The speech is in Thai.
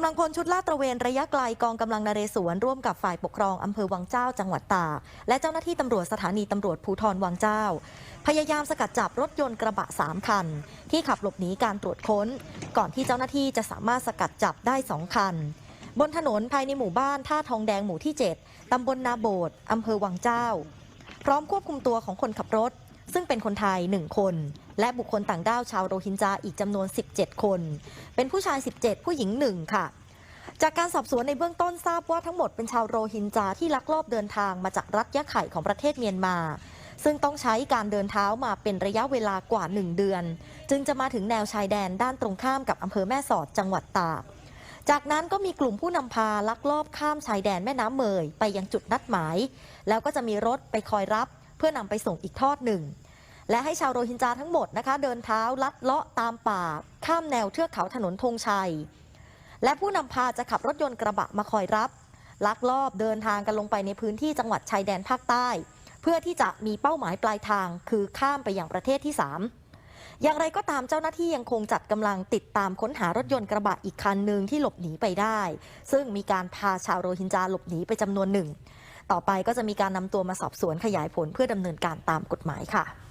ำลังพลชุดลาดตระเวนระยะไกลกองกำลังนเรศวรร่วมกับฝ่ายปกครองอำเภอวังเจ้าจังหวัดตากและเจ้าหน้าที่ตำรวจสถานีตำรวจภูธรวังเจ้า พยายามสกัดจับรถยนต์กระบะสามคัน ที่ขับหลบหนีการตรวจค้น ก่อนที่เจ้าหน้าที่จะสามารถสกัดจับได้สองคัน บนถนนภายในหมู่บ้านท่าทองแดงหมู่ที่ 7ตำบลนาโบดอำเภอวังเจ้า พร้อมควบคุมตัวของคนขับรถ ซึ่งเป็นคนไทย 1 คน และบุคคลต่างด้าวชาวโรฮิงญาอีกจำนวน 17 คน เป็นผู้ชาย 17 ผู้หญิง 1 ค่ะ จากการสอบสวนในเบื้องต้นทราบว่าทั้งหมดเป็นชาวโรฮิงญาที่ลักลอบเดินทางมาจากรัฐยะไข่ของประเทศเมียนมา ซึ่งต้องใช้การเดินเท้ามาเป็นระยะเวลากว่า 1 เดือน จึงจะมาถึงแนวชายแดนด้านตรงข้ามกับอำเภอแม่สอดจังหวัดตากจากนั้นก็มีกลุ่มผู้นำพาลักลอบข้ามชายแดนแม่น้ำเมยไปยังจุดนัดหมาย แล้วก็จะมีรถไปคอยรับเพื่อนำไปส่งอีกทอดหนึ่ง และให้ชาวโรฮิงญาทั้งหมดนะคะ เดินเท้าลัดเลาะตามป่า ข้ามแนวเทือกเขาถนนธงชัย และผู้นำพาจะขับรถยนต์กระบะมาคอยรับ ลักลอบเดินทางกันลงไปในพื้นที่จังหวัดชายแดนภาคใต้ เพื่อที่จะมีเป้าหมายปลายทาง คือข้ามไปยังประเทศที่ 3 อย่างไรก็ตามเจ้าหน้าที่ยังคงจัดกำลังติดตามค้นหารถยนต์กระบะอีกคันหนึ่งที่หลบหนีไปได้ ซึ่งมีการพาชาวโรฮิงญาหลบหนีไปจำนวนหนึ่ง ต่อไปก็จะมีการนำตัวมาสอบสวนขยายผลเพื่อดำเนินการตามกฎหมายค่ะ